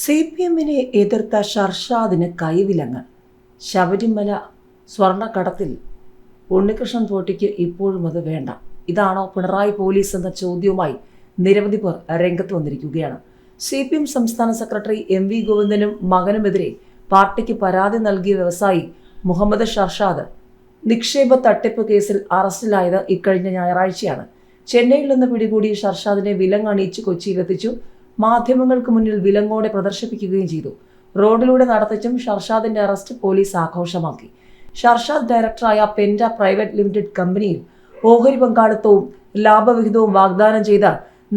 C P എമ്മിനെ എതിർത്ത ഷർഷാദിന് കൈവിലങ്ങ്. ശബരിമല സ്വർണക്കടത്തിൽ ഉണ്ണികൃഷ്ണൻ പോട്ടിക്ക് ഇപ്പോഴും അത് വേണ്ട. ഇതാണോ പിണറായി പോലീസ് എന്ന ചോദ്യവുമായി നിരവധി പേർ രംഗത്ത് വന്നിരിക്കുകയാണ്. സി പി എം സംസ്ഥാന സെക്രട്ടറി എം വി ഗോവിന്ദനും മകനുമെതിരെ പാർട്ടിക്ക് പരാതി നൽകിയ വ്യവസായി മുഹമ്മദ് ഷർഷാദ് നിക്ഷേപ തട്ടിപ്പ് കേസിൽ അറസ്റ്റിലായത് ഇക്കഴിഞ്ഞ ഞായറാഴ്ചയാണ്. ചെന്നൈയിൽ നിന്ന് പിടികൂടിയ ഷർഷാദിനെ വിലങ്ങണിയിച്ച് കൊച്ചിയിലെത്തിച്ചു. മാധ്യമങ്ങൾക്ക് മുന്നിൽ വിലങ്ങോടെ പ്രദർശിപ്പിക്കുകയും ചെയ്തു. റോഡിലൂടെ നടത്തിച്ചും ഷർഷാദിന്റെ അറസ്റ്റ് പോലീസ് ആഘോഷമാക്കി. ഷർഷാദ് ഡയറക്ടറായ പെൻഡ പ്രൈവറ്റ് ലിമിറ്റഡ് കമ്പനിയിൽ ഓഹരി പങ്കാളിത്തവും ലാഭവിഹിതവും വാഗ്ദാനം ചെയ്ത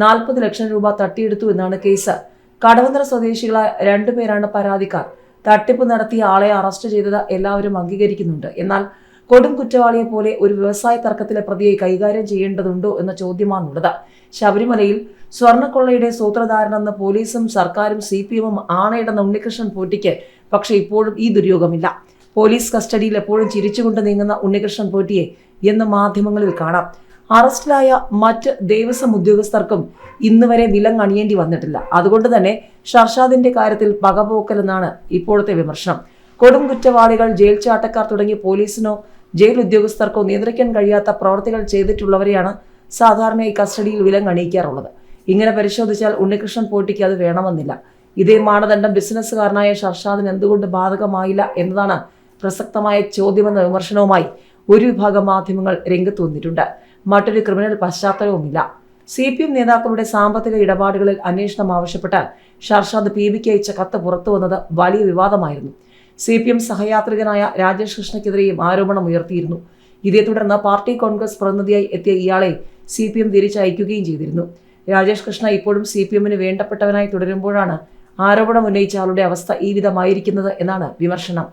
നാൽപ്പത് ലക്ഷം രൂപ തട്ടിയെടുത്തു എന്നാണ് കേസ്. കടവന്തര സ്വദേശികളായ രണ്ടുപേരാണ് പരാതിക്കാർ. തട്ടിപ്പ് നടത്തിയ ആളെ അറസ്റ്റ് ചെയ്തത് എല്ലാവരും അംഗീകരിക്കുന്നുണ്ട്. എന്നാൽ കൊടും കുറ്റവാളിയെ പോലെ ഒരു വ്യവസായ തർക്കത്തിലെ പ്രതിയെ കൈകാര്യം ചെയ്യേണ്ടതുണ്ടോ എന്ന ചോദ്യമാണുള്ളത്. ശബരിമലയിൽ സ്വർണക്കൊള്ളയുടെ സൂത്രധാരനെന്ന് പോലീസും സർക്കാരും സി പി എമ്മും ആണയിടുന്ന ഉണ്ണികൃഷ്ണൻ പോറ്റിക്ക് പക്ഷേ ഇപ്പോഴും ഈ ദുര്യോഗമില്ല. പോലീസ് കസ്റ്റഡിയിൽ എപ്പോഴും ചിരിച്ചുകൊണ്ട് നീങ്ങുന്ന ഉണ്ണികൃഷ്ണൻ പോറ്റിയെ എന്ന് മാധ്യമങ്ങളിൽ കാണാം. അറസ്റ്റിലായ മറ്റ് ദേവസ്വം ഉദ്യോഗസ്ഥർക്കും ഇന്ന് വരെ വിലങ്ങണിയേണ്ടി വന്നിട്ടില്ല. അതുകൊണ്ട് തന്നെ ഷർഷാദിന്റെ കാര്യത്തിൽ പകപോക്കലെന്നാണ് ഇപ്പോഴത്തെ വിമർശനം. കൊടും കുറ്റവാളികൾ ജയിൽ ചാട്ടക്കാർ തുടങ്ങി പോലീസിനോ ജയിൽ ഉദ്യോഗസ്ഥർക്കോ നിയന്ത്രിക്കാൻ കഴിയാത്ത പ്രവർത്തികൾ ചെയ്തിട്ടുള്ളവരെയാണ് സാധാരണയായി കസ്റ്റഡിയിൽ വില വിലങ്ങണിയിക്കാറുള്ളത് ഇങ്ങനെ പരിശോധിച്ചാൽ ഉണ്ണികൃഷ്ണൻ പോട്ടിക്ക് അത് വേണമെന്നില്ല. ഇതേ മാനദണ്ഡം ബിസിനസ്സുകാരനായ ഷർഷാദിന് എന്തുകൊണ്ട് ബാധകമായില്ല എന്നതാണ് പ്രസക്തമായ ചോദ്യമെന്ന വിമർശനവുമായി ഒരു വിഭാഗം മാധ്യമങ്ങൾ രംഗത്ത് വന്നിട്ടുണ്ട്. മറ്റൊരു ക്രിമിനൽ പശ്ചാത്തലവുമില്ല. സി പി എം നേതാക്കളുടെ സാമ്പത്തിക ഇടപാടുകളിൽ അന്വേഷണം ആവശ്യപ്പെട്ട് ഷർഷാദ് പി ബിക്ക് അയച്ച കത്ത് പുറത്തു വന്നത് വലിയ വിവാദമായിരുന്നു. സി പി എം സഹയാത്രികനായ രാജേഷ് കൃഷ്ണയ്ക്കെതിരെയും ആരോപണം ഉയർത്തിയിരുന്നു. ഇതേ തുടർന്ന് പാർട്ടി കോൺഗ്രസ് പ്രതിനിധിയായി എത്തിയ ഇയാളെ സി പി എം തിരിച്ചയക്കുകയും ചെയ്തിരുന്നു. രാജേഷ് കൃഷ്ണ ഇപ്പോഴും സി പി എമ്മിന് വേണ്ടപ്പെട്ടവനായി തുടരുമ്പോഴാണ് ആരോപണം ഉന്നയിച്ച ആളുടെ അവസ്ഥ ഈ വിധമായിരിക്കുന്നത് എന്നാണ് വിമർശനം.